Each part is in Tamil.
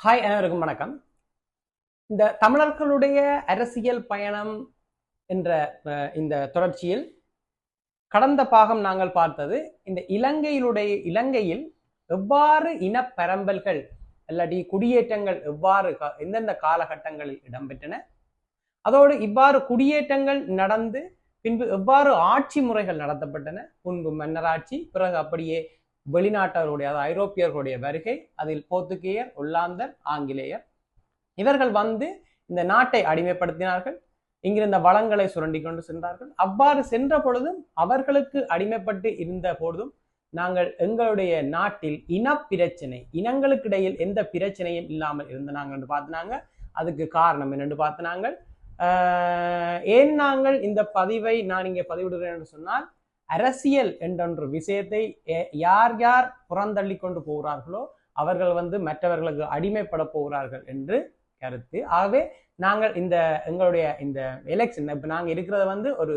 ஹாய் அனைவருக்கும் வணக்கம். இந்த தமிழர்களுடைய அரசியல் பயணம் என்ற இந்த தொடர்ச்சியில் கடந்த பாகம் நாங்கள் பார்த்தது இந்த இலங்கையிலுடைய இலங்கையில் எவ்வாறு இனப்பெரம்பல்கள் இல்லாட்டி குடியேற்றங்கள் எவ்வாறு எந்தெந்த காலகட்டங்களில் இடம்பெற்றன அதோடு இவ்வாறு குடியேற்றங்கள் நடந்து பின்பு எவ்வாறு ஆட்சி முறைகள் நடத்தப்பட்டன முன்பு மன்னராட்சி பிறகு அப்படியே வெளிநாட்டவருடைய அதாவது ஐரோப்பியர்களுடைய வருகை அதில் போர்த்துகேயர் ஒல்லாந்தர் ஆங்கிலேயர். இவர்கள் வந்து இந்த நாட்டை அடிமைப்படுத்தினார்கள். இங்கிருந்த வளங்களை சுரண்டி கொண்டு சென்றார்கள். அவ்வாறு சென்ற பொழுதும் அவர்களுக்கு அடிமைப்பட்டு இருந்த பொழுதும் நாங்கள் எங்களுடைய நாட்டில் இனப்பிரச்சனை இனங்களுக்கிடையில் எந்த பிரச்சனையும் இல்லாமல் இருந்த நாங்கள் என்று பார்த்தினாங்க. அதுக்கு காரணம் என்னென்று பார்த்தினாங்க ஏன் நாங்கள் இந்த பதிவை நான் இங்கே பதிவிடுகிறேன் என்று சொன்னால் அரசியல் என்ற விஷயத்தை யார் யார் புறந்தள்ளி கொண்டு போகிறார்களோ அவர்கள் வந்து மற்றவர்களுக்கு அடிமைப்பட போகிறார்கள் என்று கருத்து. ஆகவே நாங்கள் இந்த எங்களுடைய இந்த எலெக்ஷன் இப்போ நாங்கள் இருக்கிறது வந்து ஒரு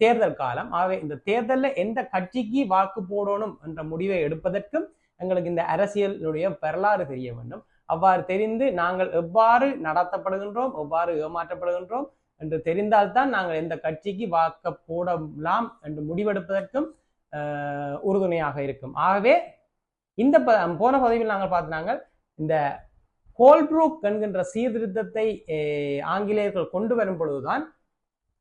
தேர்தல் காலம். ஆகவே இந்த தேர்தலில் எந்த கட்சிக்கு வாக்கு போடணும் என்ற முடிவை எடுப்பதற்கும் எங்களுக்கு இந்த அரசியலுடைய வரலாறு தெரிய வேண்டும். அவ்வாறு தெரிந்து நாங்கள் எவ்வாறு நடத்தப்படுகின்றோம் எவ்வாறு ஏமாற்றப்படுகின்றோம் என்று தெரிந்தால்தான் நாங்கள் எந்த கட்சிக்கு வாக்க போடலாம் என்று முடிவெடுப்பதற்கும் உறுதுணையாக இருக்கும். ஆகவே இந்த ப- போன பதவியில் நாங்கள் பார்த்தாங்க இந்த கோல்ப்ரூக் என்கின்ற சீர்திருத்தத்தை ஆங்கிலேயர்கள் கொண்டு வரும் பொழுதுதான்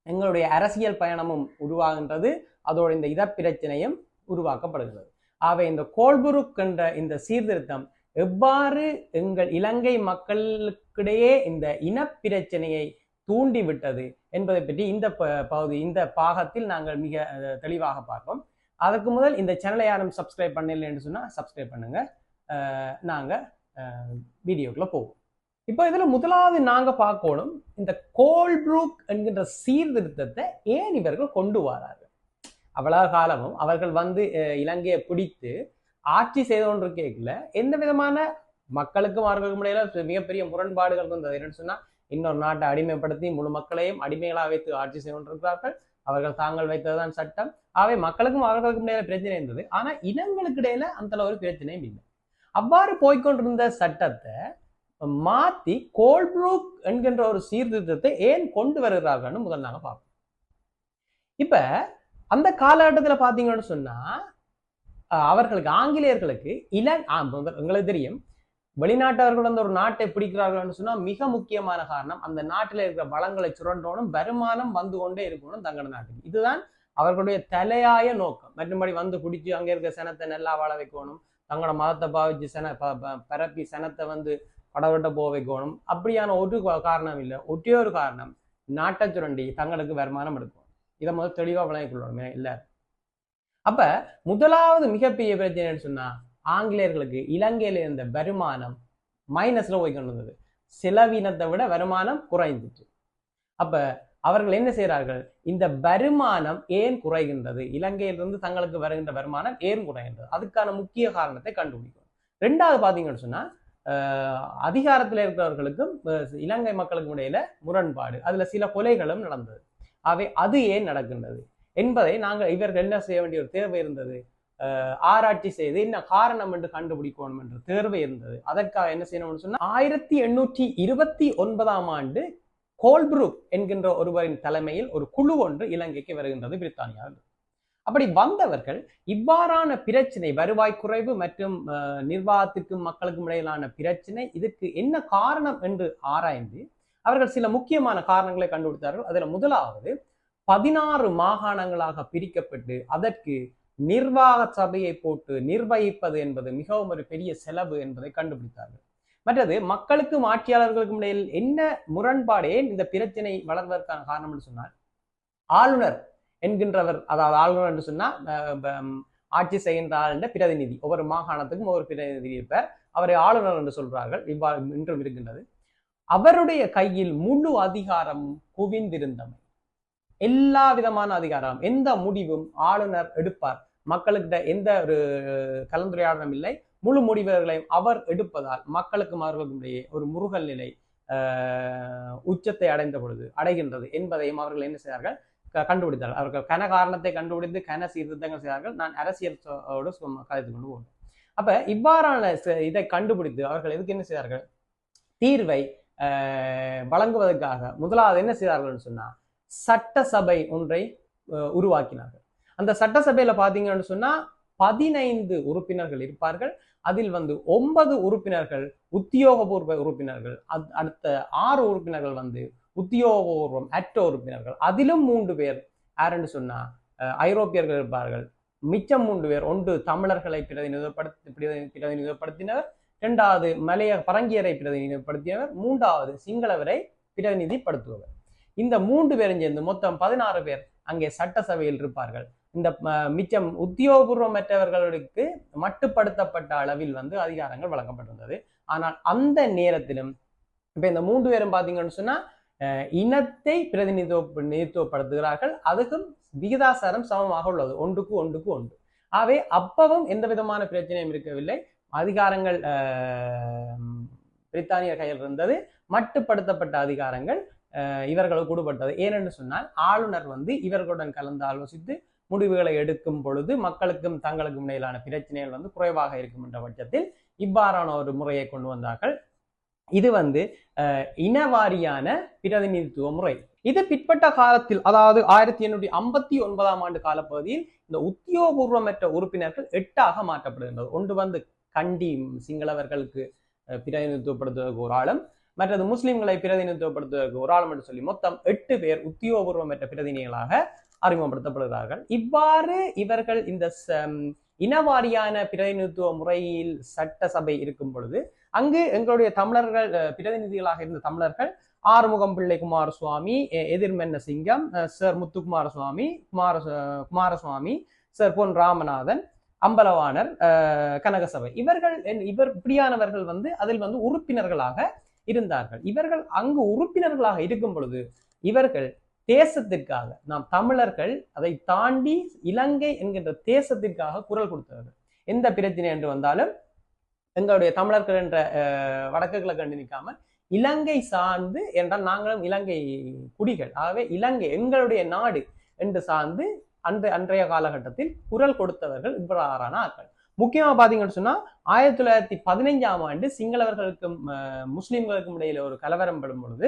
எங்களுடைய அரசியல் பயணமும் உருவாகின்றது. அதோட இந்த இதப்பிரச்சனையும் உருவாக்கப்படுகிறது. ஆகவே இந்த கோல்புருக் என்ற இந்த சீர்திருத்தம் எவ்வாறு எங்கள் இலங்கை மக்களுக்கிடையே இந்த இனப்பிரச்சனையை தூண்டிவிட்டது என்பதை பற்றி இந்த ப- பகுதி இந்த பாகத்தில் நாங்கள் மிக அஹ், தெளிவாக பார்ப்போம். அதற்கு முதல் இந்த சேனலை யாரும் சப்ஸ்கிரைப் பண்ணலைன்னு சொன்னால் சப்ஸ்கிரைப் பண்ணுங்க. நாங்கள் நாங்க அஹ், வீடியோக்குள்ள போவோம். இப்போ இதுல முதலாவது நாங்க பார்க்கணும். இந்த கோல்ப்ரூக் என்கின்ற சீர்திருத்தத்தை ஏன் இவர்கள் கொண்டு வரார்கள்? அவ்வளவு காலமும் அவர்கள் வந்து இலங்கையை பிடித்து ஆட்சி செய்து கேட்கல. எந்த விதமான மக்களுக்கும் அவர்களுக்கும் இடையில மிகப்பெரிய முரண்பாடுகள் வந்தது என்னன்னு சொன்னா இன்னொரு நாட்டை அடிமைப்படுத்தி முழு மக்களையும் அடிமைகளாக வைத்து ஆட்சி செய்து கொண்டிருக்கிறார்கள். அவர்கள் தாங்கள் வைத்ததுதான் சட்டம். ஆகவே மக்களுக்கும் அவர்களுக்கும் இடையில பிரச்சனை இருந்தது. ஆனா இனங்களுக்கு இடையில அந்த ஒரு பிரச்சனையும் இல்லை. அவ்வாறு போய்கொண்டிருந்த சட்டத்தை மாத்தி கோல்ப்ரூக் என்கின்ற ஒரு சீர்திருத்தத்தை ஏன் கொண்டு வருகிறார்கள்னு முதல் நாங்க பார்ப்போம். இப்ப அந்த காலகட்டத்துல பாத்தீங்கன்னு சொன்னா அஹ், அவர்களுக்கு ஆங்கிலேயர்களுக்கு இல எங்களுக்கு உங்களுக்கு தெரியும். வெளிநாட்டவர்கள் வந்து ஒரு நாட்டை பிடிக்கிறார்கள்னு சொன்னா மிக முக்கியமான காரணம் அந்த நாட்டில் இருக்கிற வளங்களை சுரண்டோனும் வருமானம் வந்து கொண்டே இருக்கணும் தங்களோட நாட்டுக்கு. இதுதான் அவர்களுடைய தலையாய நோக்கம். மற்றபடி வந்து பிடிச்சி அங்க இருக்க சனத்தை நல்லா வாழ வைக்கணும். தங்களோட மதத்தை பாவிச்சு சன ப- ப- பரப்பி சனத்தை வந்து படவட்ட போக வைக்கணும். அப்படியான ஒரு காரணம் இல்லை. ஒற்றே ஒரு காரணம். நாட்டை சுரண்டி தங்களுக்கு வருமானம் எடுக்கும் இதை முதல் தெளிவா விளங்கிக் கொள்ளணும். இல்ல. அப்ப முதலாவது மிகப்பெரிய பிரச்சனைன்னு சொன்னா ஆங்கிலேயர்களுக்கு இலங்கையில் இருந்த வருமானம் மைனஸ்ல போய் கொண்டு வந்தது. செலவினத்தை விட வருமானம் குறைந்துச்சு அப்ப அவர்கள் என்ன செய்கிறார்கள்? இந்த வருமானம் ஏன் குறைகின்றது? இலங்கையிலிருந்து தங்களுக்கு வருகின்ற வருமானம் ஏன் குறைகின்றது? அதுக்கான முக்கிய காரணத்தை கண்டுபிடிக்கணும். ரெண்டாவது பார்த்தீங்கன்னு சொன்னா அஹ், அதிகாரத்தில் இருக்கிறவர்களுக்கும் இலங்கை மக்களுக்கும் இடையில முரண்பாடு. அதுல சில கொலைகளும் நடந்தது. அவை அது ஏன் நடக்கின்றது? என்பதை நாங்கள் இவர்கள் என்ன செய்ய வேண்டிய ஒரு தேவை இருந்தது? ஆராய்ச்சி செய்து என்ன காரணம் என்று கண்டுபிடிக்கணும் என்ற தேர்வு இருந்தது. அதற்காக என்ன செய்யணும்னு சொன்னா ஆயிரத்தி எண்ணூற்றி இருபத்தி ஒன்பதாம் ஆண்டு கோல்ப்ரூக் என்கின்ற ஒருவரின் தலைமையில் ஒரு குழு ஒன்று இலங்கைக்கு வருகின்றது பிரித்தானியாவில். அப்படி வந்தவர்கள் இவ்வாறான பிரச்சனை வருவாய் குறைவு மற்றும் நிர்வாகத்திற்கும் மக்களுக்கும் இடையிலான பிரச்சனை இதற்கு என்ன காரணம் என்று ஆராய்ந்து அவர்கள் சில முக்கியமான காரணங்களை கண்டுபிடித்தார்கள். அதில் முதலாவது பதினாறு மாகாணங்களாக பிரிக்கப்பட்டு அதற்கு நிர்வாக சபையை போட்டு நிர்வகிப்பது என்பது மிகவும் ஒரு பெரிய செலவு என்பதை கண்டுபிடித்தார்கள். மற்றது மக்களுக்கும் ஆட்சியாளர்களுக்கும் இடையில் என்ன முரண்பாடே இந்த பிரச்சனை வளர்வதற்கான காரணம் என்று சொன்னால் ஆளுநர் என்கின்றவர் அதாவது ஆளுநர் என்று சொன்னா ஆட்சி செய்கின்ற ஆளுன்ற பிரதிநிதி ஒவ்வொரு மாகாணத்துக்கும் ஒவ்வொரு பிரதிநிதி இருப்பார். அவரை ஆளுநர் என்று சொல்றார்கள் இவ்வாறு இன்றும் இருக்கின்றது. அவருடைய கையில் முழு அதிகாரம் குவிந்திருந்தமை. எல்லா விதமான அதிகாரம் எந்த முடிவும் ஆளுநர் எடுப்பார். மக்களுக்கிட்ட எந்த ஒரு கலந்துரையாடலும் இல்லை. முழு முடிவுகளையும் அவர் எடுப்பதால் மக்களுக்கும் அவர்களுக்கும் இடையே ஒரு முருகல் நிலை ஆஹ், உச்சத்தை அடைந்த பொழுது அடைகின்றது என்பதையும் அவர்கள் என்ன செய்தார்கள்? கண்டுபிடித்தார் கண்டுபிடித்தார்கள். அவர்கள் கன காரணத்தை கண்டுபிடித்து கன சீர்திருத்தங்கள் செய்தார்கள். நான் அரசியலோடு கதைத்து கொண்டு போகிறேன் அப்ப இவ்வாறான இதை கண்டுபிடித்து அவர்கள் எதுக்கு என்ன செய்தார்கள்? தீர்வை வழங்குவதற்காக முதலாவது என்ன செய்தார்கள்னு சொன்னா சட்டசபை ஒன்றை உருவாக்கினார்கள். அந்த சட்டசபையில பாத்தீங்கன்னு சொன்னா பதினைந்து உறுப்பினர்கள் இருப்பார்கள். அதில் வந்து ஒன்பது உறுப்பினர்கள் உத்தியோகபூர்வ உறுப்பினர்கள். அடுத்த ஆறு உறுப்பினர்கள் வந்து உத்தியோகபூர்வம் அற்ற உறுப்பினர்கள். அதிலும் மூன்று பேர் யாருன்னு சொன்னா ஐரோப்பியர்கள் இருப்பார்கள். மிச்சம் மூன்று பேர் ஒன்று தமிழர்களை பிரதிநிதிப்படுத்தி பிரதிநிதிப்படுத்தினர் இரண்டாவது மலைய பரங்கியரை பிரதிநிதிப்படுத்தியவர் மூன்றாவது சிங்களவரை பிரதிநிதிப்படுத்துபவர். இந்த மூன்று பேரும் சேர்ந்து மொத்தம் பதினாறு பேர் அங்கே சட்டசபையில் இருப்பார்கள். இந்த மிச்சம் உத்தியோகபூர்வமற்றவர்களுக்கு மட்டுப்படுத்தப்பட்ட அளவில் வந்து அதிகாரங்கள் வழங்கப்பட்டிருந்தது. ஆனால் அந்த நேரத்திலும் இப்போ இந்த மூன்று பேரும் பார்த்தீங்கன்னு சொன்னா இனத்தை பிரதிநிதித்துவ பிரதிநிதித்துவப்படுத்துகிறார்கள் அதுக்கும் விகிதாசாரம் சமமாக உள்ளது. ஒன்றுக்கு ஒன்றுக்கு ஒன்று. ஆகவே அப்பவும் எந்த விதமான பிரச்சனையும் இருக்கவில்லை. அதிகாரங்கள் பிரித்தானியர் கையில் இருந்தது. மட்டுப்படுத்தப்பட்ட அதிகாரங்கள் இவர்களுக்கு கூடுபட்டது ஏனென்று சொன்னால் ஆளுநர் வந்து இவர்களுடன் கலந்து ஆலோசித்து முடிவுகளை எடுக்கும் பொழுது மக்களுக்கும் தங்களுக்கும் இடையிலான பிரச்சனைகள் வந்து குறைவாக இருக்கும் என்ற பட்சத்தில் இவ்வாறான ஒரு முறையை கொண்டு வந்தார்கள். இது வந்து இனவாரியான பிரதிநிதித்துவ முறை. இது பிற்பட்ட காலத்தில் அதாவது ஆயிரத்தி எண்ணூற்றி ஐம்பத்தி ஒன்பதாம் ஆண்டு காலப்பகுதியில் இந்த உத்தியோகபூர்வமற்ற உறுப்பினர்கள் எட்டாக மாற்றப்படுகின்றது. ஒன்று வந்து கண்டி சிங்களவர்களுக்கு பிரதிநிதித்துவப்படுத்துவதற்கு ஒரு ஆளும் மற்றது முஸ்லிம்களை பிரதிநிதித்துவப்படுத்துவதற்கு ஒரு ஆளும் என்று சொல்லி மொத்தம் எட்டு பேர் உத்தியோகபூர்வமற்ற பிரதிநிதிகளாக அறிமுகப்படுத்தப்படுகிறார்கள். இவ்வாறு இவர்கள் இந்த ச- இனவாரியான பிரதிநிதித்துவ முறையில் சட்டசபை இருக்கும் பொழுது அங்கு எங்களுடைய தமிழர்கள் பிரதிநிதிகளாக இருந்த தமிழர்கள் ஆறுமுகம் பிள்ளை குமாரசுவாமி எதிர்மென்ன சிங்கம் சார் முத்துக்குமார சுவாமி குமார குமாரசுவாமி சார் பொன் ராமநாதன் அம்பலவாணர் கனகசபை. இவர்கள் என்- இவர் இப்படியானவர்கள் வந்து அதில் வந்து உறுப்பினர்களாக இருந்தார்கள். இவர்கள் அங்கு உறுப்பினர்களாக இருக்கும் பொழுது இவர்கள் தேசத்திற்காக நாம் தமிழர்கள் அதை தாண்டி இலங்கை என்கின்ற தேசத்திற்காக குரல் கொடுத்தவர்கள். எந்த பிரச்சனை என்று வந்தாலும் எங்களுடைய தமிழர்கள் என்ற அஹ், வடக்கு கிழக்கு நிற்காம இலங்கை சார்ந்து என்றால் நாங்களும் இலங்கை குடிகள். ஆகவே இலங்கை எங்களுடைய நாடு என்று சார்ந்து அந்த அன்றைய காலகட்டத்தில் குரல் கொடுத்தவர்கள் இவ்வாறான ஆட்கள். முக்கியமா பாத்தீங்கன்னு சொன்னா ஆயிரத்தி தொள்ளாயிரத்தி பதினைஞ்சாம் ஆண்டு சிங்களவர்களுக்கும் அஹ், இடையில ஒரு கலவரம் படும் பொழுது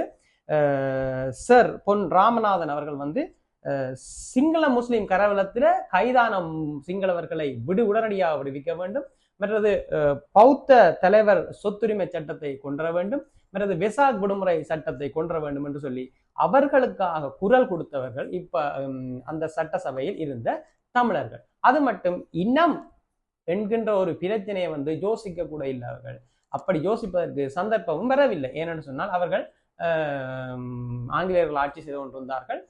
சர் பொன் ராமநாதன் அவர்கள் வந்து சிங்கள முஸ்லீம் கரவலத்துல கைதான சிங்களவர்களை விடு உடனடியாக விடுவிக்க வேண்டும். மற்றது பௌத்த தலைவர் சொத்துரிமை சட்டத்தை கொன்ற வேண்டும். மற்றது வெசாக் விடுமுறை சட்டத்தை கொன்ற வேண்டும் என்று சொல்லி அவர்களுக்காக குரல் கொடுத்தவர்கள் இப்ப அந்த சட்டசபையில் இருந்த தமிழர்கள். அது மட்டும் இனம் என்கின்ற ஒரு பிரச்சனையை வந்து யோசிக்க கூட இல்லை அவர்கள். அப்படி யோசிப்பதற்கு சந்தர்ப்பமும் வரவில்லை. ஏனென்று சொன்னால் அவர்கள் ஆங்கிலேயர்கள் ஆட்சி செய்து கொண்டிருந்தார்கள்.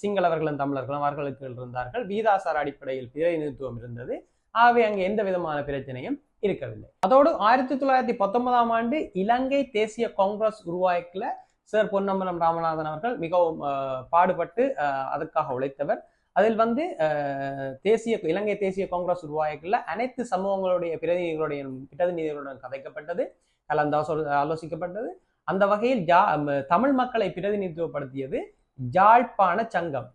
சிங்களவர்களும் தமிழர்களும் அவர்களுக்கு இருந்தார்கள். வீதாசார அடிப்படையில் பிரதிநிதித்துவம் இருந்தது. ஆகவே அங்கே எந்த விதமான பிரச்சனையும் இருக்கவில்லை. அதோடு ஆயிரத்தி தொள்ளாயிரத்தி பத்தொன்பதாம் ஆண்டு இலங்கை தேசிய காங்கிரஸ் உருவாக்கல சார் பொன்னம்பலம் ராமநாதன் அவர்கள் மிகவும் பாடுபட்டு அதற்காக உழைத்தவர். அதில் வந்து தேசிய இலங்கை தேசிய காங்கிரஸ் உருவாக்கல அனைத்து சமூகங்களுடைய பிரதிநிதிகளுடைய பிரதிநிதிகளுடன் கதைக்கப்பட்டது. கலந்து ஆலோசிக்கப்பட்டது அந்த வகையில் ஜா தமிழ் மக்களை பிரதிநிதித்துவப்படுத்தியது ஜாழ்ப்பாண சங்கம்.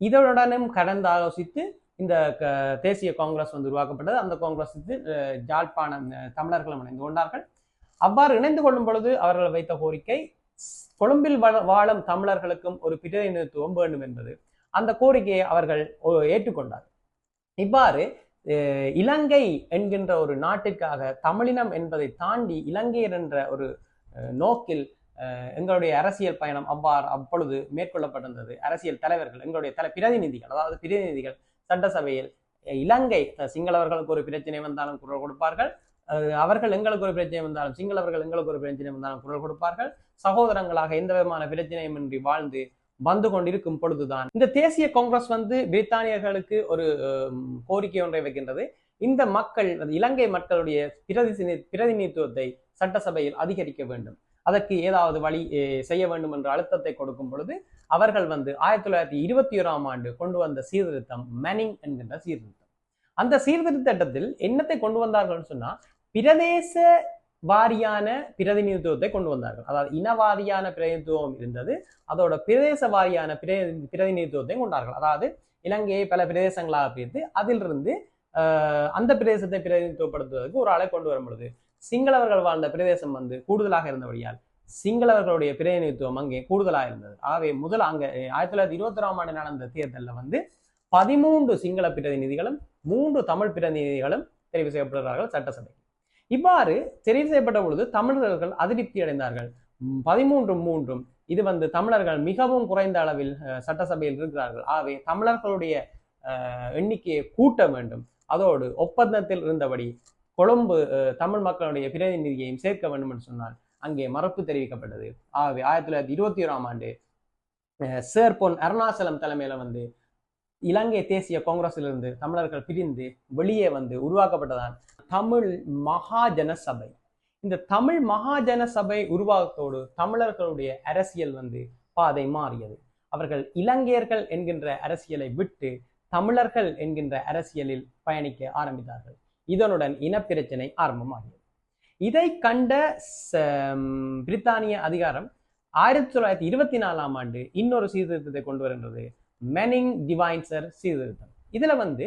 இதனுடனும் கடந்து ஆலோசித்து இந்த க- தேசிய காங்கிரஸ் வந்து உருவாக்கப்பட்டது. அந்த காங்கிரஸுக்கு ஜாழ்ப்பாண தமிழர்களும் இணைந்து கொண்டார்கள். அவ்வாறு இணைந்து கொள்ளும் பொழுது அவர்கள் வைத்த கோரிக்கை கொழும்பில் வாழும் தமிழர்களுக்கும் ஒரு பிரதிநிதித்துவம் வேண்டும் என்பது. அந்த கோரிக்கையை அவர்கள் ஏற்றுக்கொண்டார். இவ்வாறு இலங்கை என்கின்ற ஒரு நாட்டிற்காக தமிழினம் என்பதை தாண்டி இலங்கையர் என்ற ஒரு நோக்கில் எங்களுடைய அரசியல் பயணம் அவ்வாறு அப்பொழுது மேற்கொள்ளப்பட்டிருந்தது. அரசியல் தலைவர்கள் எங்களுடைய தலை பிரதிநிதிகள் அதாவது பிரதிநிதிகள் சட்டசபையில் இலங்கை சிங்களவர்களுக்கு ஒரு பிரச்சனை வந்தாலும் குரல் கொடுப்பார்கள். அஹ், அவர்கள் எங்களுக்கு ஒரு பிரச்சனை வந்தாலும் சிங்களவர்கள் எங்களுக்கு ஒரு பிரச்சனை வந்தாலும் குரல் கொடுப்பார்கள். சகோதரங்களாக எந்த விதமான பிரச்சனையும் இன்றி வாழ்ந்து வந்து கொண்டிருக்கும் பொழுதுதான். இந்த தேசிய காங்கிரஸ் வந்து பிரித்தானியர்களுக்கு ஒரு கோரிக்கை ஒன்றை வைக்கின்றது. இந்த மக்கள் இலங்கை மக்களுடைய பிரதிநிதி பிரதிநிதித்துவத்தை சட்டசபையில் அதிகரிக்க வேண்டும். அதற்கு ஏதாவது வழி செய்ய வேண்டும் என்ற அழுத்தத்தை கொடுக்கும் பொழுது அவர்கள் வந்து ஆயிரத்தி தொள்ளாயிரத்தி இருபத்தி ஓராம் ஆண்டு கொண்டு வந்த சீர்திருத்தம் மேனிங் என்கின்ற சீர்திருத்தம். அந்த சீர்திருத்தத்தில் என்னத்தை கொண்டு வந்தார்கள்னு சொன்னா பிரதேச வாரியான பிரதிநிதித்துவத்தை கொண்டு வந்தார்கள். அதாவது இனவாரியான பிரதிநிதித்துவம் இருந்தது அதோட பிரதேச வாரியான பிரதி- பிரதிநிதித்துவத்தை கொண்டார்கள். அதாவது இலங்கையை பல பிரதேசங்களாக பிரித்து அதிலிருந்து அந்த பிரதேசத்தை பிரதிநிதித்துவப்படுத்துவதற்கு ஒரு அலை கொண்டு வரும் பொழுது சிங்களவர்கள் வாழ்ந்த பிரதேசம் வந்து கூடுதலாக இருந்தபடியால் சிங்களவர்களுடைய பிரதிநிதித்துவம் அங்கே கூடுதலாக இருந்தது. ஆகவே முதல் அங்க ஆயிரத்தி தொள்ளாயிரத்தி இருபத்தி ஒராம் ஆண்டு நடந்த தேர்தலில் வந்து பதிமூன்று சிங்கள பிரதிநிதிகளும் மூன்று தமிழ் பிரதிநிதிகளும் தெரிவு செய்யப்படுகிறார்கள் சட்டசபைக்கு. இவ்வாறு தெரிவு செய்யப்பட்ட பொழுது தமிழர்கள் அதிருப்தி அடைந்தார்கள். பதிமூன்றும் மூன்றும் இது வந்து தமிழர்கள் மிகவும் குறைந்த அளவில் சட்டசபையில் இருக்கிறார்கள். ஆகவே தமிழர்களுடைய அஹ், எண்ணிக்கையை கூட்ட வேண்டும். அதோடு ஒப்பந்தத்தில் இருந்தபடி கொழும்பு தமிழ் மக்களுடைய பிரதிநிதியையும் சேர்க்க வேண்டும் என்று சொன்னால் அங்கே மறுப்பு தெரிவிக்கப்பட்டது. ஆகவே ஆயிரத்தி தொள்ளாயிரத்தி இருபத்தி ஓராம் ஆண்டு அஹ், சேர் பொன் அருணாச்சலம் தலைமையில வந்து இலங்கை தேசிய காங்கிரஸிலிருந்து தமிழர்கள் பிரிந்து வெளியே வந்து உருவாக்கப்பட்டதான் தமிழ் மகாஜன சபை. இந்த தமிழ் மகாஜன சபை உருவாக்கத்தோடு தமிழர்களுடைய அரசியல் வந்து பாதை மாறியது. அவர்கள் இலங்கையர்கள் என்கின்ற அரசியலை விட்டு தமிழர்கள் என்கின்ற அரசியலில் பயணிக்க ஆரம்பித்தார்கள். இதனுடன் இனப்பிரச்சனை ஆரம்பமாகியது. இதை கண்ட பிரித்தானிய அதிகாரம் ஆயிரத்தி தொள்ளாயிரத்தி இருபத்தி நாலாம் ஆண்டு இன்னொரு சீர்திருத்தத்தை கொண்டு வருகின்றது. மெனிங் டிவைன்சர் சீர்திருத்தம். இதுல வந்து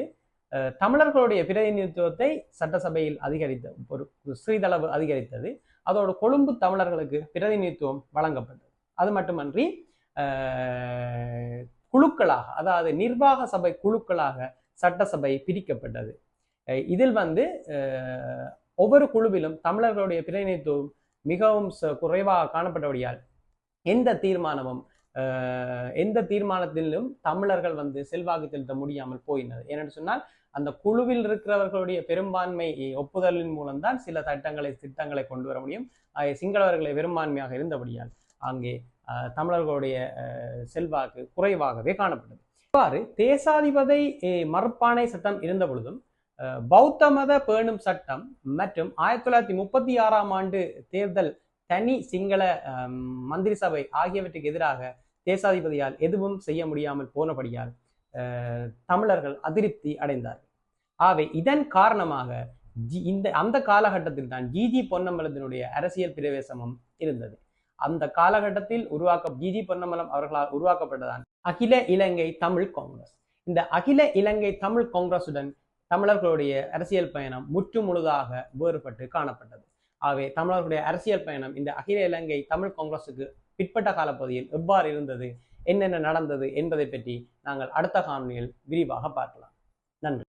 தமிழர்களுடைய பிரதிநிதித்துவத்தை சட்டசபையில் அதிகரித்த ஒரு சிறிதளவு அதிகரித்தது. அதோடு கொழும்பு தமிழர்களுக்கு பிரதிநிதித்துவம் வழங்கப்பட்டது. அது மட்டுமன்றி குழுக்களாக அதாவது நிர்வாக சபை குழுக்களாக சட்டசபை பிரிக்கப்பட்டது. இதில் வந்து ஒவ்வொரு குழுவிலும் தமிழர்களுடைய பிரதிநிதித்துவம் மிகவும் ச- குறைவாக காணப்பட்டபடியால் எந்த தீர்மானமும் எந்த தீர்மானத்திலும் தமிழர்கள் வந்து செல்வாக்கு செலுத்த முடியாமல் போயினது. ஏனென்று சொன்னால் அந்த குழுவில் இருக்கிறவர்களுடைய பெரும்பான்மை ஒப்புதலின் மூலம்தான் சில சட்டங்களை திட்டங்களை கொண்டு வர முடியும். சிங்களவர்களை பெரும்பான்மையாக இருந்தபடியால் அங்கே தமிழர்களுடைய அஹ், செல்வாக்கு குறைவாகவே காணப்பட்டது. இவ்வாறு தேசாதிபதி அஹ், மறுப்பானை சட்டம் இருந்த பொழுதும் அஹ், பௌத்த மத பேணும் சட்டம் மற்றும் ஆயிரத்தி தொள்ளாயிரத்தி முப்பத்தி ஆறாம் ஆண்டு தேர்தல் தனி சிங்கள மந்திரி சபை ஆகியவற்றுக்கு எதிராக தேசாதிபதியால் எதுவும் செய்ய முடியாமல் போனபடியால் தமிழர்கள் அதிருப்தி அடைந்தார்கள். ஆகவே இதன் காரணமாக ஜி- இந்த அந்த காலகட்டத்தில் தான் ஜிஜி பொன்னம்பலத்தினுடைய அரசியல் பிரவேசமும் இருந்தது. அந்த காலகட்டத்தில் உருவாக்க ஜிஜி பொன்னமலம் அவர்களால் உருவாக்கப்பட்டதான். அகில இலங்கை தமிழ் காங்கிரஸ். இந்த அகில இலங்கை தமிழ் காங்கிரசுடன் தமிழர்களுடைய அரசியல் பயணம் முற்று முழுதாக வேறுபட்டு காணப்பட்டது. ஆகவே தமிழர்களுடைய அரசியல் பயணம் இந்த அகில இலங்கை தமிழ் காங்கிரசுக்கு பிற்பட்ட காலப்பகுதியில் எவ்வாறு இருந்தது என்னென்ன நடந்தது என்பதை பற்றி நாங்கள் அடுத்த காணொலியில் விரிவாக பார்க்கலாம். நன்றி.